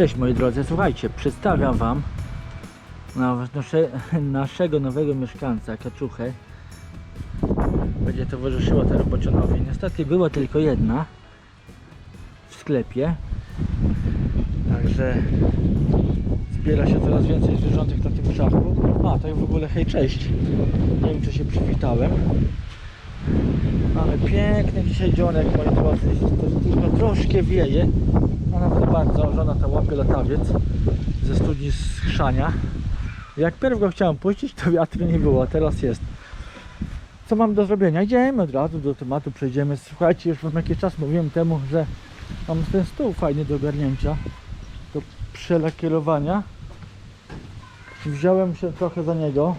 Cześć moi drodzy, słuchajcie, przedstawiam Wam na- nasze, naszego nowego mieszkańca, kaczuchę. Będzie towarzyszyła ta robocionowi. Niestety była tylko jedna w sklepie. Także zbiera się coraz więcej zwierzątek na tym szachu. A, to w ogóle hej, cześć. Nie wiem czy się przywitałem. Mamy piękny dzisiaj dzionek, moi drodzy. Tylko troszkę wieje. A nawet bardzo, żona ta łapie latawiec ze studni z chrzania. Jak pierw go chciałem puścić, to wiatru nie było, a teraz jest. Co mam do zrobienia? Idziemy od razu do tematu, przejdziemy. Słuchajcie, już wam jakiś czas mówiłem temu, że mam ten stół fajny do ogarnięcia, do przelakierowania. Wziąłem się trochę za niego.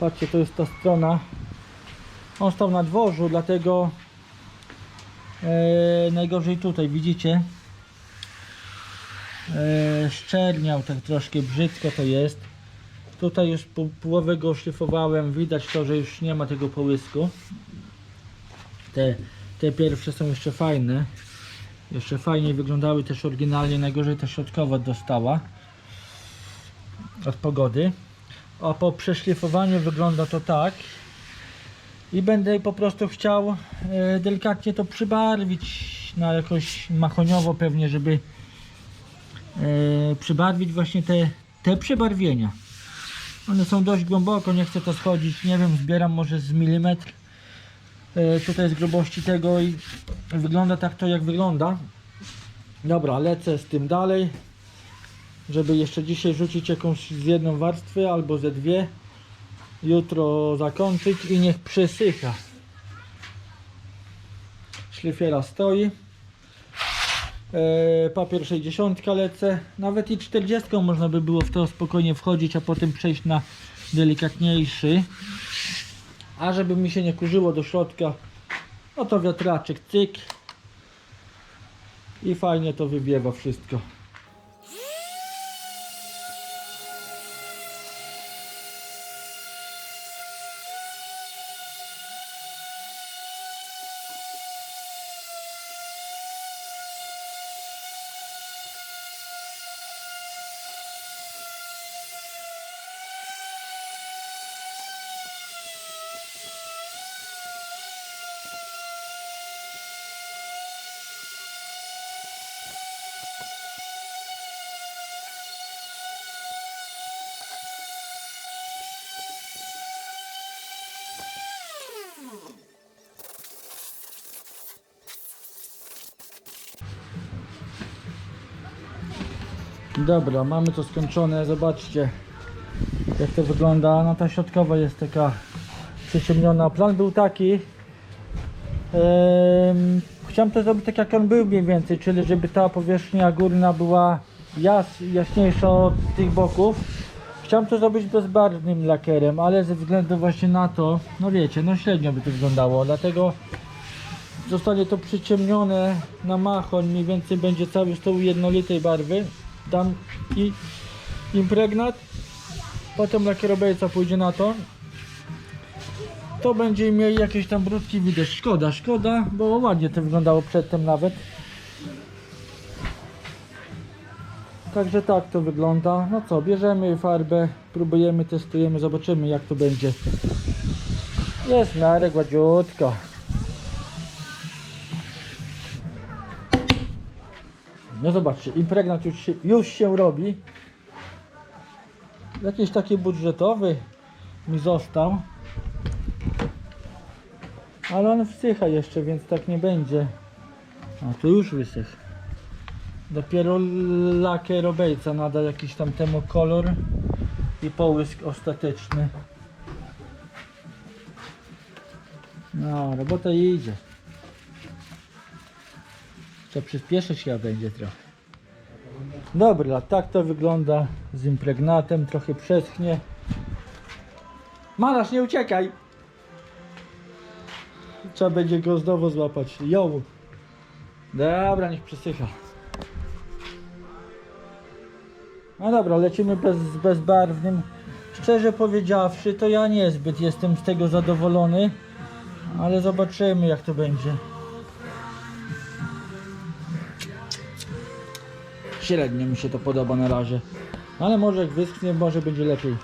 Patrzcie, to jest ta strona. On stał na dworzu, dlatego e, najgorzej tutaj, widzicie? E, szczerniał tak troszkę brzydko to jest. Tutaj już po połowę go szlifowałem, widać to, że już nie ma tego połysku. Te, te pierwsze są jeszcze fajne. Jeszcze fajniej wyglądały też oryginalnie, najgorzej ta środkowa dostała od pogody. A po przeszlifowaniu wygląda to tak. I będę po prostu chciał e, delikatnie to przybarwić na jakoś mahoniowo pewnie, żeby e, przybarwić właśnie te, te przebarwienia. One są dość głęboko, nie chcę to schodzić, nie wiem, zbieram może z milimetr e, tutaj z grubości tego i wygląda tak to jak wygląda. Dobra, lecę z tym dalej, żeby jeszcze dzisiaj rzucić jakąś z jedną warstwę albo ze dwie. Jutro zakończyć i niech przesycha. Szlifiera stoi. E, papier 60 lecę. Nawet i 40 można by było w to spokojnie wchodzić, a potem przejść na delikatniejszy. A żeby mi się nie kurzyło do środka, no to wiatraczek cyk. I fajnie to wybiewa wszystko. Dobra, mamy to skończone. Zobaczcie jak to wygląda. No ta środkowa jest taka przyciemniona. Plan był taki. em, chciałem to zrobić tak jak on był mniej więcej, czyli żeby ta powierzchnia górna była jas, jaśniejsza od tych boków. Chciałem to zrobić bezbarwnym lakierem, ale ze względu właśnie na to, no wiecie, no średnio by to wyglądało, dlatego zostanie to przyciemnione na machoń, mniej więcej będzie cały stół jednolitej barwy. Dam i impregnat, potem lakierobejca pójdzie na to. To będzie mieli jakieś tam brudki widać. Szkoda, szkoda, bo ładnie to wyglądało przedtem nawet. Także tak to wygląda. No co, bierzemy farbę, próbujemy, testujemy, zobaczymy jak to będzie. Jest w miarę. No zobaczcie, impregnat już się, już się robi. Jakiś taki budżetowy mi został. Ale on wsycha jeszcze, więc tak nie będzie. A tu już wysych. Dopiero lakierobejca nada jakiś tam temu kolor i połysk ostateczny. No, robota idzie. Trzeba przyspieszyć chyba będzie trochę. Dobra, tak to wygląda z impregnatem, trochę przeschnie. Malarz, nie uciekaj! Trzeba będzie go znowu złapać. Jo! Dobra, niech przesycha. No dobra, lecimy bez, bezbarwnym. Szczerze powiedziawszy, to ja niezbyt jestem z tego zadowolony, ale zobaczymy jak to będzie. Średnio mi się to podoba na razie. Ale może jak wyschnie, może będzie lepiej.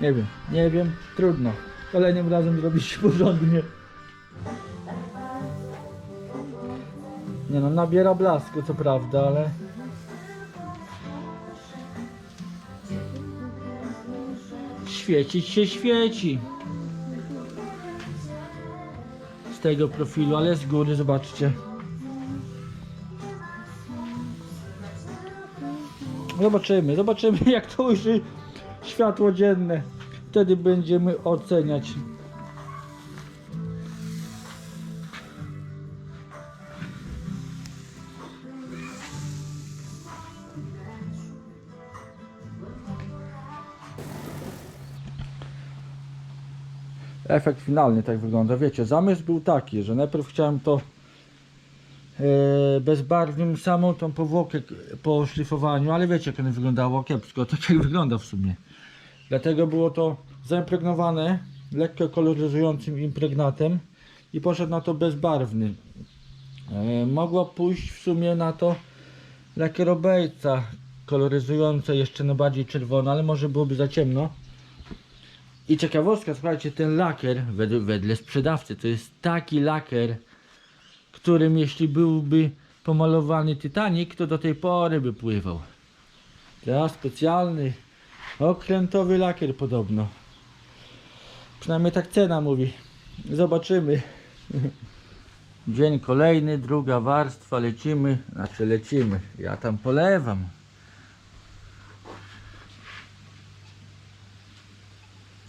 Nie wiem, nie wiem, trudno. Kolejnym razem zrobić porządnie. Nie no, nabiera blasku co prawda, ale... Świecić się świeci. Z tego profilu, ale z góry zobaczcie. Zobaczymy, zobaczymy jak to ujrzy światło dzienne. Wtedy będziemy oceniać. Efekt finalny tak wygląda. Wiecie, zamysł był taki, że najpierw chciałem to bezbarwnym samą tą powłokę po szlifowaniu, ale wiecie jak ono wyglądało kiepsko, tak jak wygląda w sumie. Dlatego było to zaimpregnowane lekko koloryzującym impregnatem i poszedł na to bezbarwny. E, mogło pójść w sumie na to lakierobejca koloryzujące jeszcze na bardziej czerwono, ale może byłoby za ciemno. I ciekawostka, słuchajcie, ten lakier wedle, wedle sprzedawcy to jest taki lakier, którym jeśli byłby pomalowany Titanic, to do tej pory by pływał. Teraz specjalny okrętowy lakier podobno. Przynajmniej tak cena mówi. Zobaczymy. Dzień kolejny, druga warstwa, lecimy, znaczy lecimy. Ja tam polewam.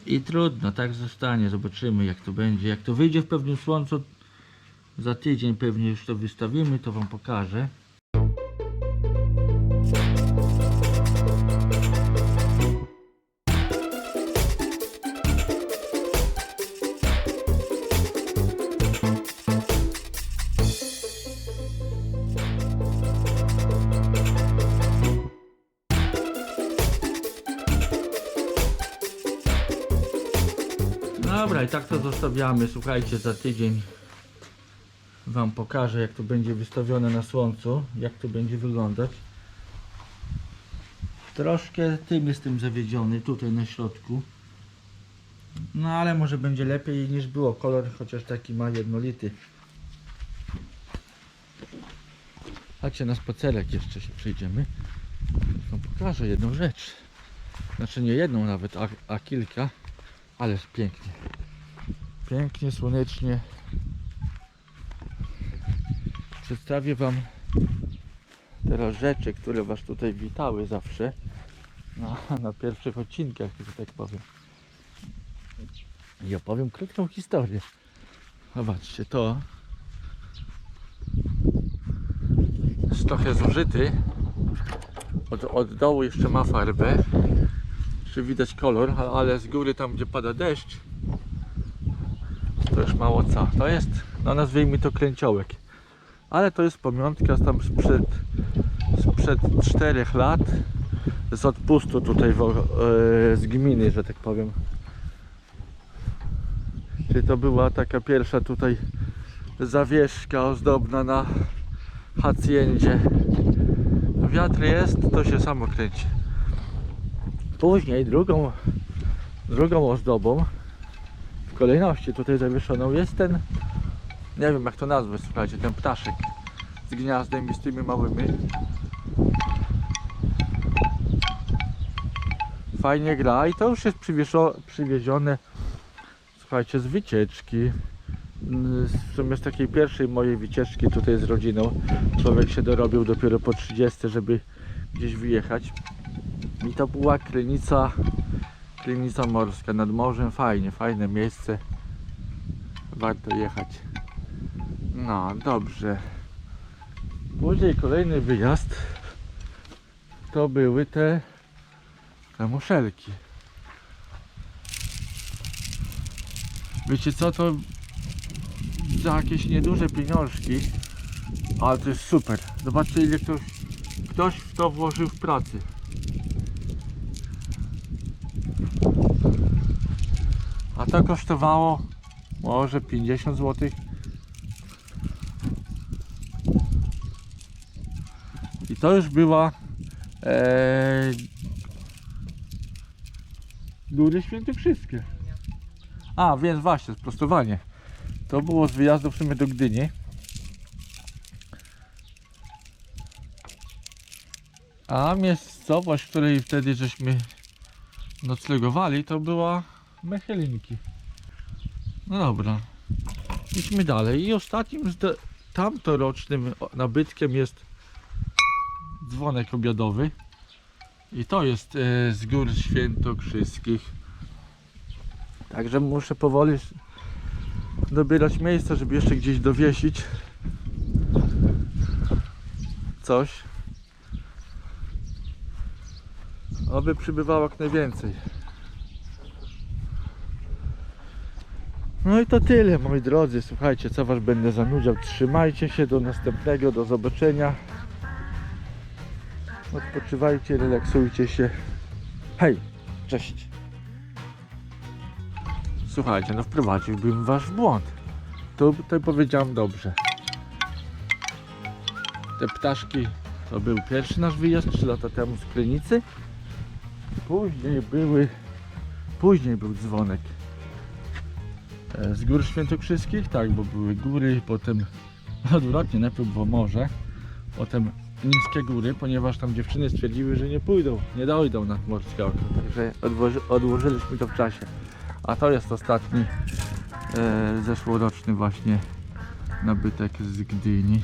I trudno, tak zostanie. Zobaczymy jak to będzie. Jak to wyjdzie w pewnym słońcu, za tydzień pewnie już to wystawimy, to Wam pokażę. Dobra, i tak to zostawiamy. Słuchajcie, za tydzień Wam pokażę, jak to będzie wystawione na słońcu, jak to będzie wyglądać. Troszkę tym jestem zawiedziony, tutaj na środku. No ale może będzie lepiej niż było. Kolor chociaż taki ma jednolity. Chodźcie na spacerek jeszcze się przejdziemy. Wam pokażę jedną rzecz. Znaczy nie jedną nawet, a, a kilka. Ależ pięknie. Pięknie, słonecznie. Przedstawię Wam teraz rzeczy, które Was tutaj witały zawsze na, na pierwszych odcinkach, że tak powiem. I opowiem krótką historię. Zobaczcie, to jest trochę zużyty. Od, od dołu jeszcze ma farbę. Czy widać kolor, ale z góry tam gdzie pada deszcz to już mało co. To jest, no nazwijmy to kręciołek. Ale to jest pamiątka tam sprzed, sprzed 4 lat z odpustu tutaj wo- e, z gminy, że tak powiem. Czyli to była taka pierwsza tutaj zawieszka ozdobna na hacjendzie. Wiatr jest, to się samo kręci. Później drugą, drugą ozdobą w kolejności tutaj zawieszoną jest ten, nie wiem jak to nazwać, słuchajcie, ten ptaszek z gniazdem i z tymi małymi. Fajnie gra i to już jest przywiezione, słuchajcie, z wycieczki. Mm, W sumie z takiej pierwszej mojej wycieczki tutaj z rodziną. Człowiek się dorobił dopiero po 30, żeby gdzieś wyjechać. I to była Krynica, Krynica Morska nad morzem. Fajnie, fajne miejsce. Warto jechać. No, dobrze. Później kolejny wyjazd to były te, te muszelki. Wiecie co, to za jakieś nieduże pieniążki, ale to jest super. Zobaczcie ile ktoś, ktoś w to włożył w pracy. A to kosztowało może 50 zł. To już była e, Góry Świętokrzyskie. A, więc właśnie, sprostowanie. To było z wyjazdu w sumie do Gdyni. A miejscowość, w której wtedy żeśmy noclegowali, to była Mechelinki. No dobra. Idźmy dalej. I ostatnim tamtorocznym nabytkiem jest dzwonek obiadowy. I to jest e, z gór świętokrzyskich. Także muszę powoli dobierać miejsce, żeby jeszcze gdzieś dowiesić coś. Oby przybywało jak najwięcej. No i to tyle moi drodzy. Słuchajcie, co was będę zanudział. Trzymajcie się do następnego, do zobaczenia. Odpoczywajcie, relaksujcie się. Hej, cześć. Słuchajcie, no wprowadziłbym was w błąd. To tutaj powiedziałem dobrze. Te ptaszki to był pierwszy nasz wyjazd 3 lata temu z Krynicy. Później były, później był dzwonek e, z gór świętokrzyskich, tak, bo były góry, potem odwrotnie, najpierw było morze, potem niskie góry, ponieważ tam dziewczyny stwierdziły, że nie pójdą, nie dojdą nad morskie okno, także odłoży, odłożyliśmy to w czasie. A to jest ostatni e, zeszłoroczny właśnie nabytek z Gdyni.